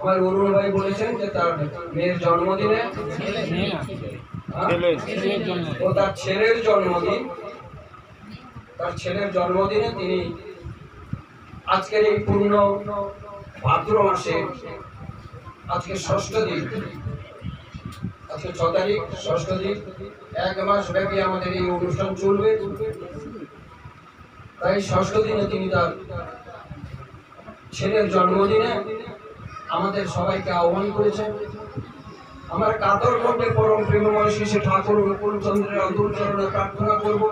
আমার অরুণ ভাই বলেছেন যে তার মেয়ের জন্মদিনে হ্যাঁ? তার ছেলের জন্মদিন। তার ছেলের জন্মদিনে তিনি আজকের এই পূর্ণ ভাদ্র মাসে, আজকে ষষ্ঠ দিন, আজকে ছ তারিখ, ষষ্ঠ দিন, এক মাস ব্যাপী আমাদের এই অনুষ্ঠান চলবে। তাই ষষ্ঠ দিনে তিনি তার ছেলের জন্মদিনে আমাদের সবাইকে আহ্বান করেছেন। আমরা কাতর কণ্ঠে পরম প্রেমময় শিশু ঠাকুর গোকুল চন্দ্রের অদূর চরণে প্রার্থনা করব।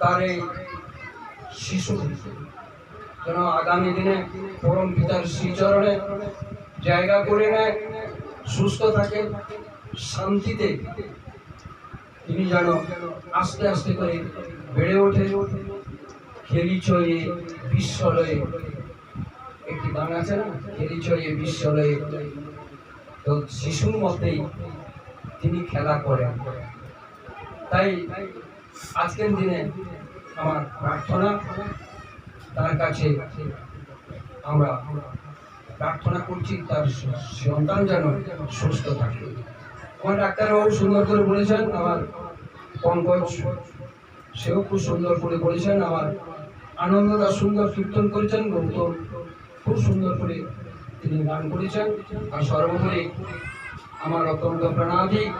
তার এই শিশু যেন আগামী দিনে পরম পিতার শ্রীচরণে জায়গা করে নেয়, সুস্থ থাকে, শান্তিতে তিনি যেন আস্তে আস্তে করে বেড়ে ওঠে খেলি ছড়িয়ে বিশ্বলয়ে একটি গান আছে না? খেলি ছড়িয়ে বিশ্বলয়ে তো শিশুর মতেই তিনি খেলা করেন। তাই আজকের দিনে আমার প্রার্থনা, তার কাছে আমরা প্রার্থনা করছি, তার সন্তান যেন সুস্থ থাকে। আমার ডাক্তারবাবু সুন্দর করে বলেছেন, আমার পঙ্কজ, সেও খুব সুন্দর করে বলেছেন, আমার আনন্দদা সুন্দর কীর্তন করেছেন, গৌতম খুব সুন্দর করে তিনি গান করেছেন। আর সর্বোপরি আমার অত্যন্ত প্রাণাধিক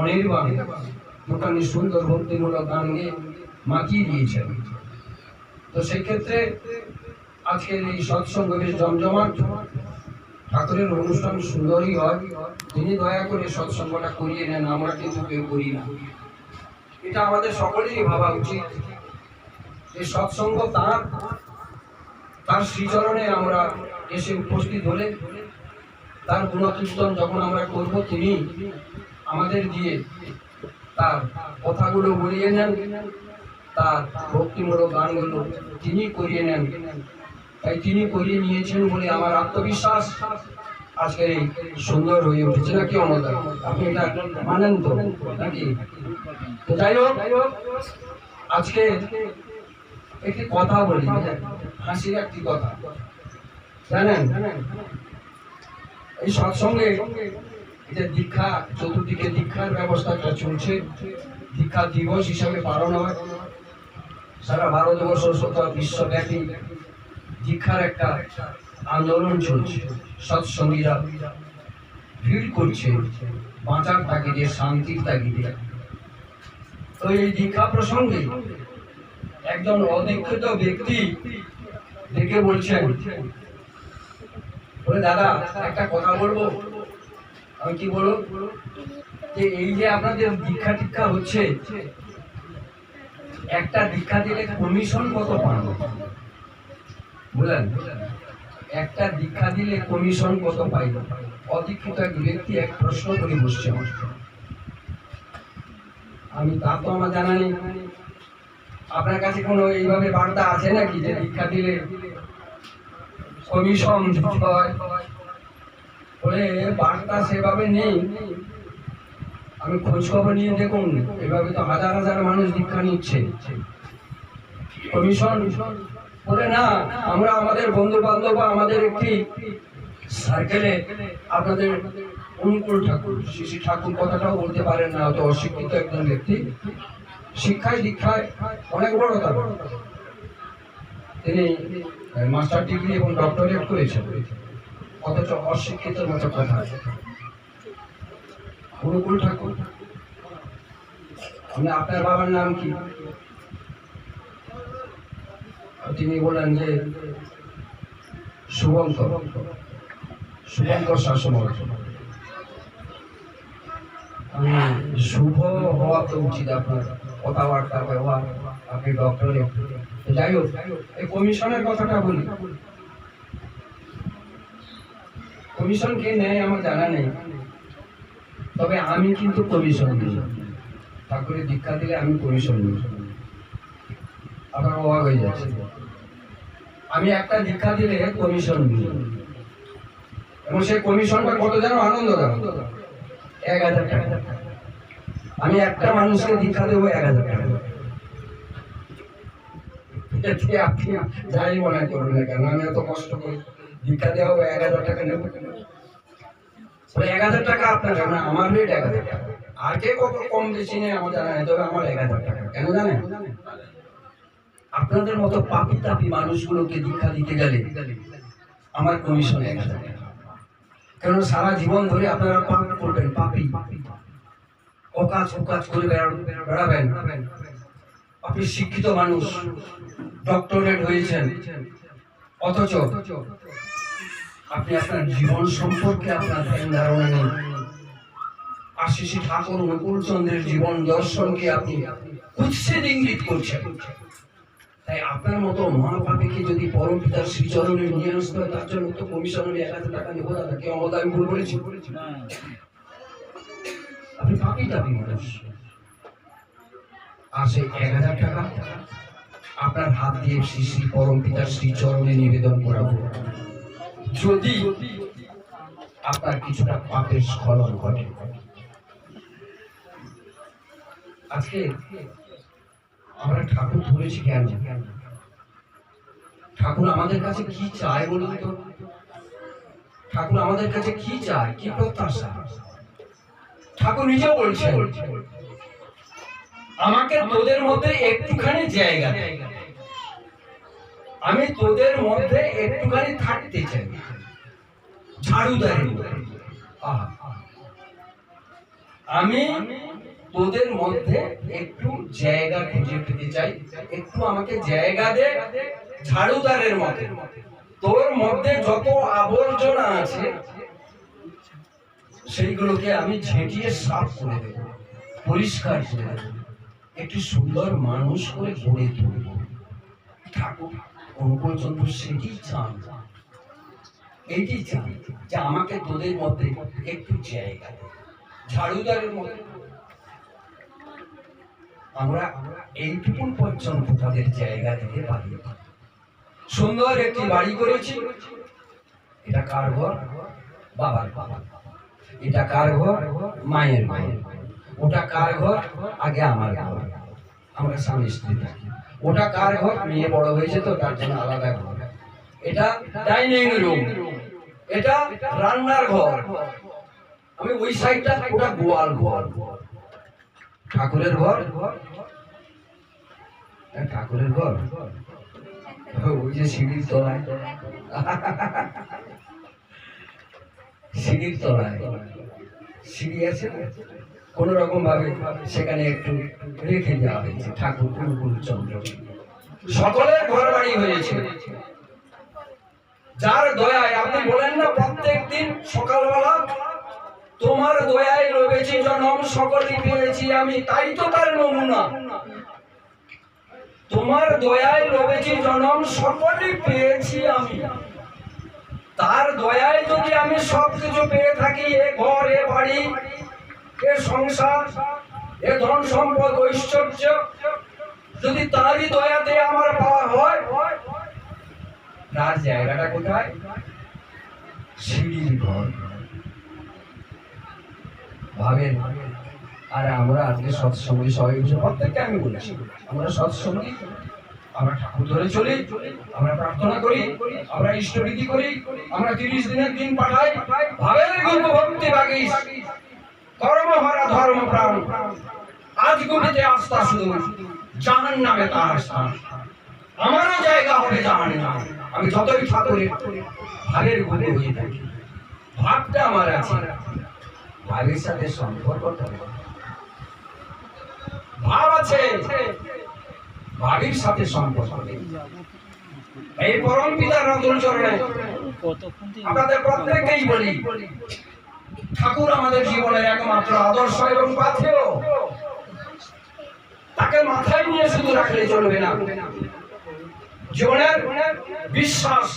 অনির্বাণ দোকানে সুন্দর ভক্তিমূলক গান গিয়ে মাতিয়ে দিয়েছেন। তো সেক্ষেত্রে আজকের এই সৎসঙ্গ বেশ জমজমাট। ঠাকুরের অনুষ্ঠান সুন্দরই হয়। তিনি দয়া করে সৎসঙ্গটা করিয়ে নেন, আমরা কিন্তু কেউ করি না। এটা আমাদের সকলেরই ভাবা উচিত যে সৎসঙ্গ তার তার শ্রীচরণে আমরা এসে উপস্থিত হলে, তার গুণকীর্তন যখন আমরা করব, তিনি আমাদের দিয়ে তার কথাগুলো বলিয়ে নেন, তার ভক্তিমূলক গানগুলো তিনি করিয়ে নেন। তাই তিনি করিয়ে নিয়েছেন বলে আমার আত্মবিশ্বাস। আজকে সুন্দর হয়ে উঠেছে নাকি অনদা আপনি এটা মানেন তো, নাকি? তো যাই হোক, আজকে একটি কথা বলি হাসির একটি কথা। জানেন? এই সৎসঙ্গে যে দীক্ষা, চতুর্দিকে দীক্ষার ব্যবস্থাটা চলছে, দীক্ষা দিবস হিসাবে পালন হয়। সারা ভারতবর্ষ তথা বিশ্বব্যাপী দীক্ষার একটা আন্দোলন চলছে। সৎসঙ্গীরা ভিড় করছে, বাঁচার তাগিদে, শান্তির তাগিদে। তো এই দীক্ষা প্রসঙ্গে একজন অদীক্ষিত ব্যক্তি দেখে বলছেন বলে দাদা, একটা কথা বলব? আমি কি বলব? যে এই যে আপনাদের দীক্ষা টিক্ষা হচ্ছে, একটা দীক্ষা দিলে কমিশন কত পান বুঝলেন? একটা দীক্ষা দিলে কমিশন কত পাইল? অদীক্ষিত এক ব্যক্তি এক প্রশ্ন করে বসছে আমি তা তো আমার জানা নেই। আপনার কাছে কোনো এইভাবে বার্তা আছে নাকি যে দীক্ষা দিলে কমিশন বলে, বার্তা সেভাবে নেই। আমি খোঁজ খবর নিয়ে দেখুন, এভাবে তো হাজার হাজার মানুষ দীক্ষা নিচ্ছে। কমিশন বলে, না, আমরা আমাদের বন্ধু বান্ধব আমাদের একটি সার্কেলে আপনাদের অনুকূল ঠাকুর, শিশি ঠাকুর কথাটাও বলতে পারেন না। অত অশিক্ষিত একজন ব্যক্তি শিক্ষায়, দীক্ষায় অনেক বড় তার। তিনি মাস্টার ডিগ্রি এবং ডক্টরেট করেছেন। অথচ অশিক্ষিত মতো কথা। অনুকূল ঠাকুর। আপনার বাবার নাম কি? তিনি বলেন যে, শুভঙ্কর শুভঙ্কর শাসমল আমি শুভ হওয়া তো উচিত আপনার কথাবার্তা, ব্যবহার, আপনি ডক্টরে যাই হোক, এই কমিশনের কথাটা বলি। কমিশন কে নেয় আমার জানা নেই। তবে আমি কিন্তু কমিশন নিই। ঠাকুরের দীক্ষা দিলে আমি কমিশন নিই। আপনার অবাক হয়ে যাচ্ছে। আমি একটা দীক্ষা দিলে কমিশন এবং সেই কমিশনটা কত যেন আনন্দ দেয় এক হাজার টাকা। আমি একটা মানুষকে দীক্ষা দেবো এক হাজার টাকা। আপনি যাই মনে না কেন, আমি এত কষ্ট করি দীক্ষা দেওয়া এক হাজার টাকা নেব। এক হাজার টাকা আপনার আমার রেট এক হাজার টাকা। আর কে কত কম বেশি নেই আমার জানা তবে আমার এক হাজার টাকা। কেন জানেন? আপনাদের মতো পাপি তাপি মানুষগুলোকে দীক্ষা দিতে গেলে আমার কমিশন এক হাজার কেন সারা জীবন ধরে আপনারা পাপ করবেন, পাপি। অকাজ অকাজ করে বেড়া- বেড়াবেন। আপনি শিক্ষিত মানুষ ডক্টরেট হয়েছেন। অথচ আপনি আপনার জীবন সম্পর্কে আপনার ধ্যান ধারণা নেই। আশিস ঠাকুর নকুল চন্দ্রের জীবন দর্শনকে আপনি কুৎসিত ইঙ্গিত করছেন। তাই আপনার মতো মহাপাপীকে যদি পরম পিতার শ্রীচরণে নিয়ে আসতে হয়, তার জন্য তো কমিশনের এক হাজার টাকা নেব, দাদা। কেউ আমাদের আমি ভুল বলেছি? আপনি পাপি দাবি মানুষ। আর সেই এক হাজার টাকা। আপনার হাত দিয়ে শ্রী শ্রী পরম পিতার শ্রীচরণে নিবেদন করাবো। যদি আপনার কিছুটা পাপের স্খলন ঘটে। আজকে আমরা ঠাকুর ধরেছি কেন? ঠাকুর আমাদের কাছে কি চায় বলুন তো? ঠাকুর আমাদের কাছে কি চায়? কি প্রত্যাশা? ঠাকুর নিজেও বলছেন, আমাকে তোদের মধ্যে একটুখানি জায়গা আমি তোদের মধ্যে একটুখানি থাকতে চাই। ঝাড়ুদারি আহা। আমি তোদের মধ্যে একটু জায়গা খুঁজে পেতে চাই। একটু আমাকে জায়গা দে ঝাড়ুদারের মধ্যে তোর মধ্যে যত আবর্জনা আছে, সেইগুলোকে আমি ঝেঁটিয়ে সাফ করে দেব, পরিষ্কার করে দেব। একটু সুন্দর মানুষ করে গড়ে তুলব। ঠাকুর অনুকূল চন্দ্র সেটি চান এইটি চান যে আমাকে তোদের মধ্যে একটু জায়গা ঝাড়ুদারের মধ্যে আমরা এইটুকু পর্যন্ত তাদের জায়গা দিতে পারি সুন্দর একটি বাড়ি করেছি। এটা কার ঘর? বাবার বাবা এটা কার ঘর? মায়ের ঘর ওটা কার ঘর? আগে আমার ঘর। আমরা স্বামী স্ত্রী থাকি। ওটা কার ঘর? মেয়ে বড় হয়েছে তো, তার জন্য আলাদা ঘর। এটা ডাইনিং রুম। এটা রান্নার ঘর। আমি ওই সাইডটা ওটা গোয়াল ঘর। ঠাকুরের ঘর? হ্যাঁ, ঠাকুরের ঘর। ওই যে সিঁড়ির তলায়। সিঁড়ির তলায়। সিঁড়ি আছে? কোনো রকম ভাবে সেখানে একটু রেখে দেওয়া হয়েছে ঠাকুর অনুকূল চন্দ্র সকলের ঘর বাড়ি হয়েছে। যার দয়ায় আপনি বলেন না প্রত্যেক দিন সকালবেলা তোমার দয়ায় রয়েছি, জনম সকলই পেয়েছি আমি, তাই তো তার নমুনা। তোমার দয়ায় রয়েছি, জনম সকলই পেয়েছি আমি। তার দয়ায় যদি আমি সব কিছু পেয়ে থাকি, এ ঘর, এ বাড়ি, এ সংসার, এ ধন সম্পদ, ঐশ্বর্য, যদি তারই দয়াতে আমার পাওয়া হয়, তার জায়গাটা কোথায়? সিঁড়ির ঘর। ভাবেন। আর আমরা আজকে সৎসঙ্গী সবাই বসে, প্রত্যেককে আমি বলেছি আমরা সৎসঙ্গী, আমরা ঠাকুর ধরে চলি, আমরা প্রার্থনা করি, আমরা ইষ্টবিধি করি, আমরা তিরিশ দিনের দিন পাঠাই, ভাবের গল্প ভক্তি বাগিস কর্ম হারা ধর্ম প্রাণ, আজ গুলিতে আস্থা শুধু, জাহান নামে তার স্থান। আমারও জায়গা হবে জাহান নামে, আমি যতই ঠাকুরের ভাবের গুলি হয়ে থাকি, ভাবটা আমার আছে। ভাবের সাথে সম্পর্ক। ভাব আছে ভাবির সাথে সম্পর্ক নেই। এই পরম পিতার নতুন চরণে আপনাদের প্রত্যেককেই বলি, ঠাকুর আমাদের জীবনের একমাত্র আদর্শ এবং পাথেয় তাকে মাথায় নিয়ে শুধু রাখলে চলবে না জীবনের বিশ্বাস,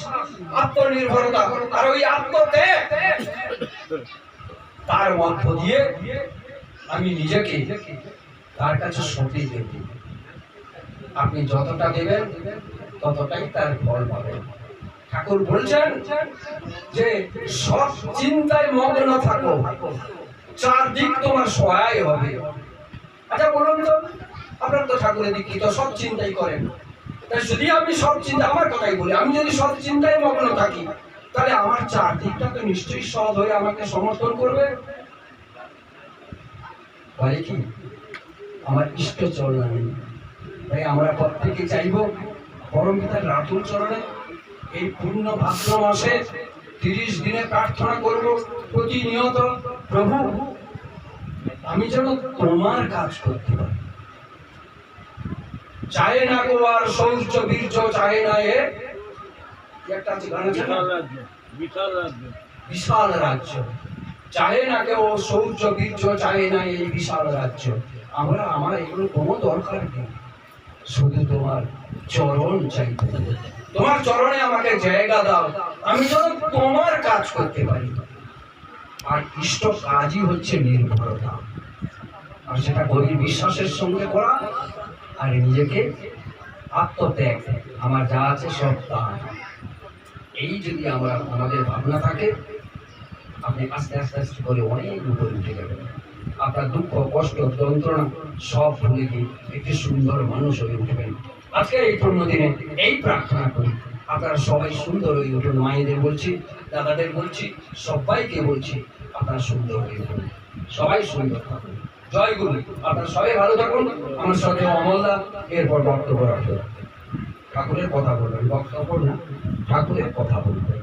আত্মনির্ভরতা আর ওই আত্মত্যাগ তার মধ্য দিয়ে আমি নিজেকে তার কাছে সঁপে দেব আপনি যতটা দেবেন, ততটাই তার ফল পাবেন। ঠাকুর বলছেন যে, সব চিন্তায় মগ্ন থাকো। চারদিক তোমার সহায় হবে। আচ্ছা বলুন তো, আপনার তো ঠাকুরের দিক তো সব চিন্তাই করেন। তাই যদি আমি সব চিন্তা আমার কথাই বলি, আমি যদি সব চিন্তায় মগ্ন থাকি তাহলে আমার চারদিকটা তো নিশ্চয়ই সৎ হয়ে আমাকে সমর্থন করবে? বলে কি? আমার ইষ্ট চরণ নেই। তাই আমরা প্রত্যেকে চাইব পরম পিতার রাতুল চরণে এই পূর্ণ ভাদ্র মাসে তিরিশ দিনে প্রার্থনা করব প্রতিনিয়ত, প্রভু, আমি যেন তোমার কাজ করতে পারি। চায় না গো আর শৌর্য বীর্য, চায় না এ বিশাল রাজ্য বিশাল রাজ্য। বিশাল চায় না কেউ শৌর্য বীর্য চায় না এই বিশাল রাজ্য। আমরা আমার এগুলো কোনো দরকার নেই। শুধু তোমার চরণ চাইতে। তোমার চরণে আমাকে জায়গা দাও। আমি যেন তোমার কাজ করতে পারি। আর ইষ্ট কাজই হচ্ছে নির্ভরতা। আর সেটা গভীর বিশ্বাসের সঙ্গে করা আর নিজেকে আত্মত্যাগ। আমার যা আছে সব তার এই যদি আমরা, আমাদের ভাবনা থাকে, আপনি আস্তে আস্তে আস্তে করে অনেক উপরে উঠে যাবেন। আপনার দুঃখ, কষ্ট, যন্ত্রণা সব ভুলে গিয়ে একটি সুন্দর মানুষ হয়ে উঠবেন। আজকে এই দিনে এই প্রার্থনা করি, আপনারা সবাই সুন্দর হয়ে উঠুন। মায়েদের বলছি, দাদাদের বলছি, সবাইকে বলছি, আপনারা সুন্দর হয়ে উঠুন। সবাই সুন্দর থাকুন। জয় গুরু। আপনারা সবাই ভালো থাকুন। আমার সাথে অমলদা, এরপর বক্তব্য রাখবেন ঠাকুরের কথা বলবেন, বক্তব্য না। ঠাকুরের কথা বলবেন